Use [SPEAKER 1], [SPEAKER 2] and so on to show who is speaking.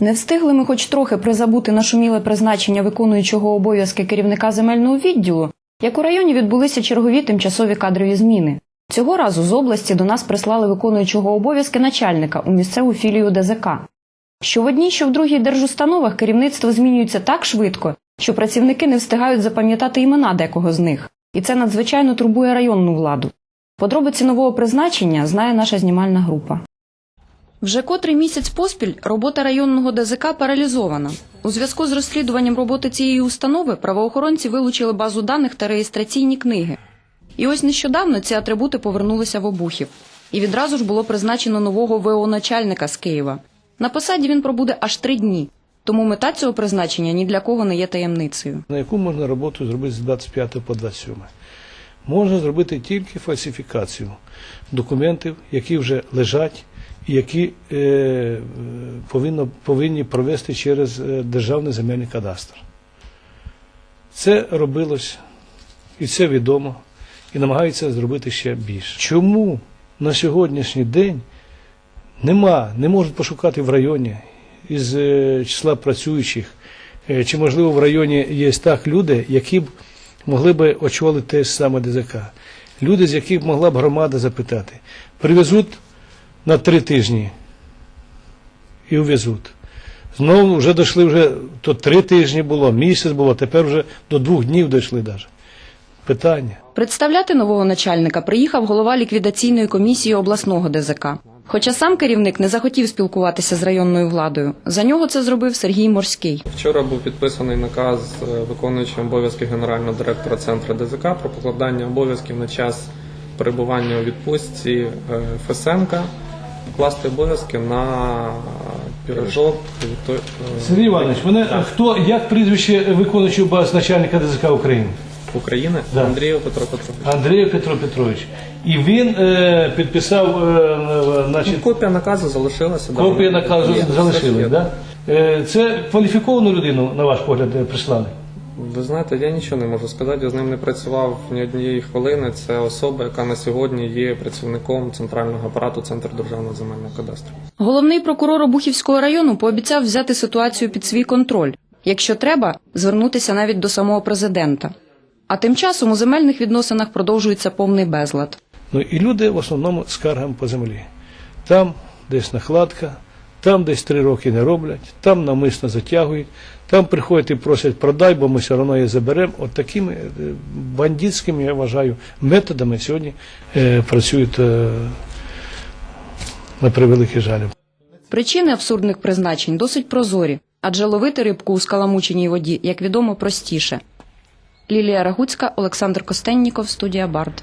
[SPEAKER 1] Не встигли ми хоч трохи призабути нашуміле призначення виконуючого обов'язки керівника земельного відділу, як у районі відбулися чергові тимчасові кадрові зміни. Цього разу з області до нас прислали виконуючого обов'язки начальника у місцеву філію ДЗК. Що в одній, що в другій держустановах керівництво змінюється так швидко, що працівники не встигають запам'ятати імена декого з них, і це надзвичайно турбує районну владу. Подробиці нового призначення знає наша знімальна група. Вже котрий місяць поспіль робота районного ДЗК паралізована. У зв'язку з розслідуванням роботи цієї установи правоохоронці вилучили базу даних та реєстраційні книги. І ось нещодавно ці атрибути повернулися в обухів. І відразу ж було призначено нового ВО-начальника з Києва. На посаді він пробуде аж три дні. Тому мета цього призначення ні для кого не є таємницею.
[SPEAKER 2] На яку можна роботу зробити з 25 по 27? Можна зробити тільки фальсифікацію документів, які вже лежать які е, повинно, повинні провести через е, Державний земельний кадастр. Це робилось, і це відомо, і намагаються зробити ще більше. Чому на сьогоднішній день нема, не можуть пошукати в районі із е, числа працюючих, е, чи можливо в районі є так люди, які б могли б очолити те саме ДЗК. Люди, з яких могла б громада запитати. Привезуть на три тижні і увезуть. Знову вже дійшли, вже, то три тижні було, місяць було, тепер вже до двох днів дійшли навіть. Питання.
[SPEAKER 1] Представляти нового начальника приїхав голова ліквідаційної комісії обласного ДЗК. Хоча сам керівник не захотів спілкуватися з районною владою. За нього це зробив Сергій Морський.
[SPEAKER 3] Вчора був підписаний наказ виконуючим обов'язки генерального директора центру ДЗК про покладання обов'язків на час перебування у відпустці е, Фесенка, покласти обов'язки на пірожок. Е,
[SPEAKER 2] Сергій Іванович, а хто, як прізвище виконуючого обов'язки начальника ДЗК України?
[SPEAKER 3] України
[SPEAKER 2] Да.
[SPEAKER 3] Андрію Петро Петрович.
[SPEAKER 2] Андрій Петро Петрович. І він е, підписав, е, значить,
[SPEAKER 3] Ну, Копія наказу залишилася. вона
[SPEAKER 2] наказу
[SPEAKER 3] Є.
[SPEAKER 2] да? Е, Це кваліфіковану людину, на ваш погляд, е, прислали?
[SPEAKER 3] Ви знаєте, я нічого не можу сказати. Я з ним не працював ні однієї хвилини. Це особа, яка на сьогодні є працівником центрального апарату Центру державного земельного кадастру.
[SPEAKER 1] Головний прокурор Обухівського району пообіцяв взяти ситуацію під свій контроль. Якщо треба, звернутися навіть до самого президента. А тим часом у земельних відносинах продовжується повний безлад.
[SPEAKER 2] Ну і люди в основному скаргам по землі. Там десь накладка, там десь три роки не роблять, там навмисно затягують, там приходять і просять продай, бо ми все одно її заберемо. От такими е, бандитськими, я вважаю, методами сьогодні е, працюють е, на превеликий жаль.
[SPEAKER 1] Причини абсурдних призначень досить прозорі, адже ловити рибку у скаламученій воді, як відомо, простіше. Лілія Рагуцька, Олександр Костенніков, студія Бард.